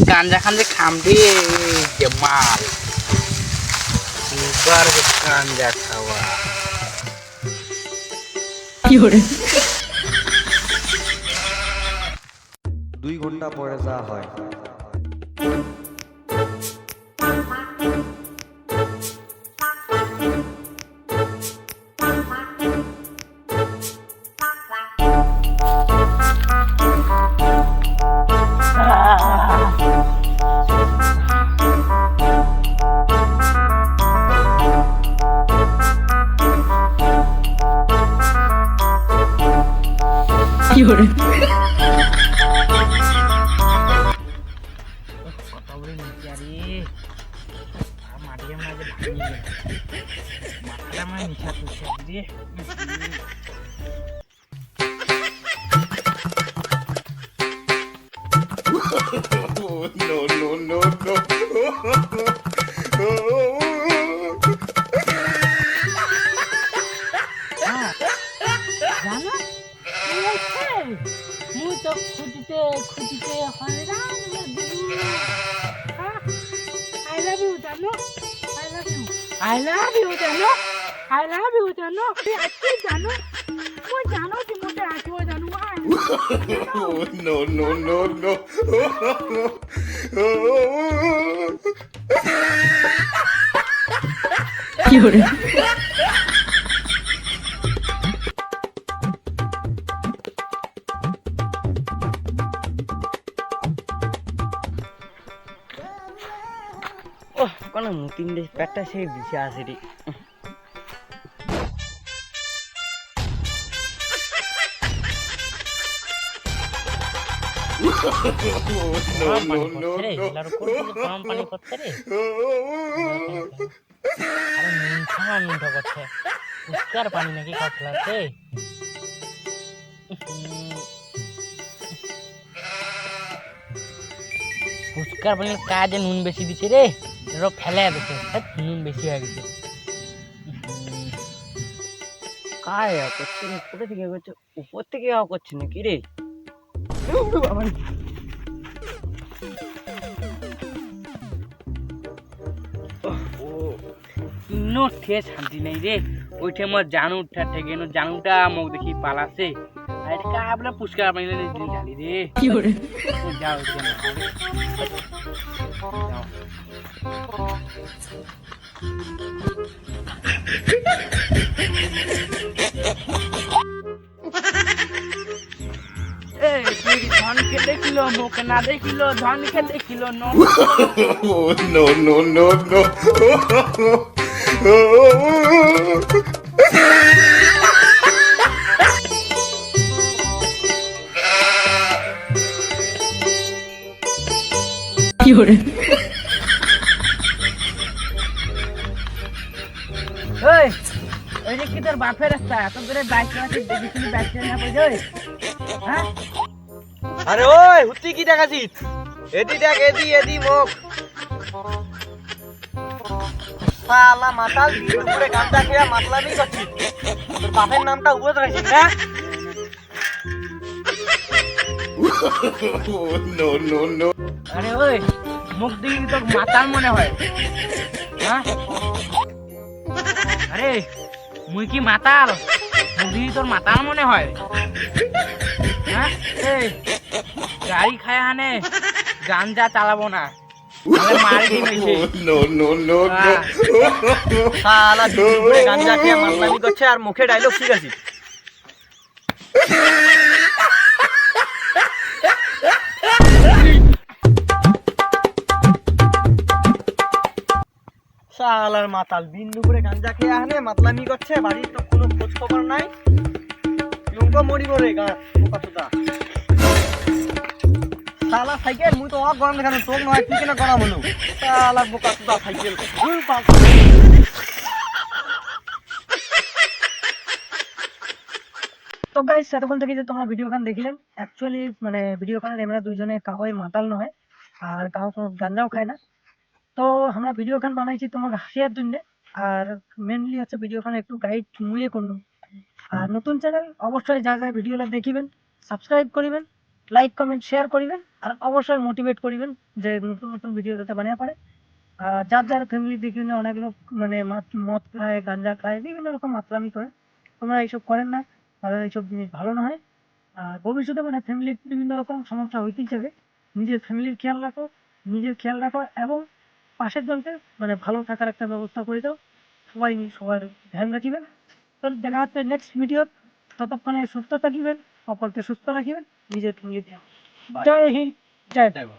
গাঞ্জা খাঞ্জা খাম। খামটি যে মাল এবার গাঞ্জা খাওয়া দুই ঘণ্টা পরে যা হয়। কথা বলে নিচে আরে মুই তো খুঁটিতে খুঁটিতে হয়রান আই লাভ ইউ জানো I love you I love you জানো আই লাভ ইউ জানো আজকে জানো মই জানো কি মোটে আজও জানো no, no, no, no. ও কোন আরে মিঠা মিঠা করছে উস্কার পানি নাকি লাগছে ফুচকার পানির কাজে নুন বেশি দিছে রে। এর ফেলে দিছে ধ্যাৎ, নুন বেশি হয়ে গেছে। কায় করছে রে কোথা থেকে করছে উপর থেকে আও করছে উড়ু বাবা। রে। ইনো ঠে শান্তি নেই রে। ওইঠে মোর জানু উঠা থেকে নো জানুটা মোক দেখি পালাছে। আর এটা কাবলা পুষ্কার ঢালি রে। ও যাও যাও ধনকে দেখিল মুখে না দেখিল ধনকে দেখিল ন। ওই ওই কি তোর বাপের রাস্তা? এত করে বাইক বাইক চালা কই যাই হ্যাঁ? আরে ওই হুতি কি দেখাছিস এদি দেখ এদি এদি মুখ। শালা মাতাল দুপুরে গান্দা খেয়া মাতলামি করছিস। তোর বাপের নামটা উপরে ধরেছিস না no. আরে ওই মুখ দিকে তোর মাতাল মনে হয়। হ্যাঁ? আরে মুই কি মাতাল? বুঝি তোর মাতাল মনে হয়? হ্যাঁ? এই গাড়ি খায় হানে গাঞ্জা চালাবো না। আর মুখে ডাইলগ ঠিক Oh, করছে আর মাতাল। দুপুরে গাঞ্জা খেয়ে আনে, মাতলামি করছে, বাড়ির তো কোনো খোঁজ খবর নাই। লঙ্কা মরিব রে গা বোকা চোদা সাইকেল, মুই তো অক গরম দেখানো নয় গরম হলো? শালা বোকা সাইকেল তো গাইস এতক্ষণ থেকে যে তোমরা ভিডিও গান দেখিলেন অ্যাকচুয়ালি মানে ভিডিও গানের আমরা দুইজনে কাউই মাতাল নয়, আর কাউ গাঞ্জাও খায় না। তো আমরা ভিডিও গান বানাইছি তোমার হাসিয়ার জন্য। আর মেনলি হচ্ছে ভিডিও গান একটু গাইড মুয়ে করলাম। আর নতুন চ্যানেল অবশ্যই যা যা ভিডিওটা দেখিবেন সাবস্ক্রাইব করিবেন লাইক কমেন্ট শেয়ার করিবেন, আর অবশ্যই মোটিভেট করিবেন যে নতুন নতুন ভিডিও যাতে বানিয়ে পারে। যার যার ফ্যামিলি বিভিন্ন অনেক লোক মানে মদ খায় গাঞ্জা খায়, বিভিন্ন রকম মাতলামি করে। তোমরা এইসব করেন না, তাহলে এইসব জিনিস ভালো নয় আর ভবিষ্যতে মানে ফ্যামিলির বিভিন্ন রকম সমস্যা হইতেই যাবে নিজের ফ্যামিলির খেয়াল রাখো, নিজের খেয়াল রাখো, এবং পাশের জনকে মানে ভালো থাকার একটা ব্যবস্থা করে দাও। সবাই সবার ধ্যান রাখিবেন। তো দেখা হচ্ছে নেক্সট ভিডিও ততক্ষণে সুস্থ থাকিবেন অপরকে সুস্থ রাখিবেন নিজের নিজের জয় হিন্দ জয় দেব